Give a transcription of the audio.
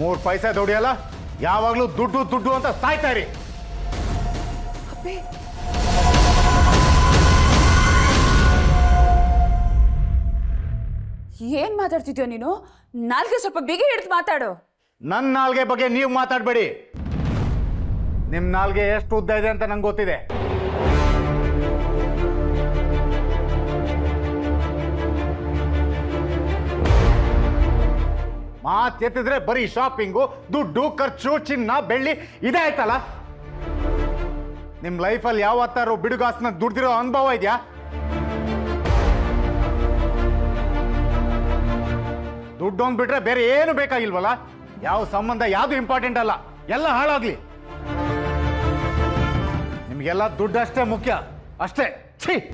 ಮೂರು ಪೈಸೆ ದುಡಿಯಲ್ಲ? ಯಾವಾಗಲೂ ದುಡ್ಡು ದುಡ್ಡು ಅಂತ ಸಾಯ್ತಾ ಇರಿ. ಏನ್ ಮಾತಾಡ್ತಿದ್ಯೋ ನೀನು? ನಾಲ್ಗೆ ಸ್ವಲ್ಪ ಬಿಗಿ ಹಿಡಿದು ಮಾತಾಡು. ನನ್ನ ನಾಲ್ಗೆ ಬಗ್ಗೆ ನೀವು ಮಾತಾಡಬೇಡಿ. ನಿಮ್ಮ ನಾಲ್ಗೆ ಎಷ್ಟು ಉದ್ದ ಇದೆ ಅಂತ ನಂಗೆ ಗೊತ್ತಿದೆ. ಮಾತ್ ಎತ್ತಿದ್ರೆ ಬರೀ ಶಾಪಿಂಗು ದುಡ್ಡು, ಖರ್ಚು, ಚಿನ್ನ, ಬೆಳ್ಳಿ, ಇದೇ ಆಯ್ತಲ್ಲ? ನಿಮ್ಮ ಲೈಫಲ್ಲಿ ಯಾವತ್ತಾರು ಬಿಡುಗಾಸನ ದುಡ್ದಿರೋ ಅನುಭವ ಇದೆಯಾ? ದುಡ್ಡೊಂದು ಬಿಟ್ರೆ ಬೇರೆ ಏನು ಬೇಕಾಗಿಲ್ವಲ್ಲ? ಯಾವ ಸಂಬಂಧ, ಯಾವುದು ಇಂಪಾರ್ಟೆಂಟ್ ಅಲ್ಲ? ಎಲ್ಲ ಹಾಳಾಗ್ಲಿ. ನಿಮಗೆಲ್ಲ ದುಡ್ಡು ಅಷ್ಟೇ ಮುಖ್ಯ. ಅಷ್ಟೇ. ಛೀ!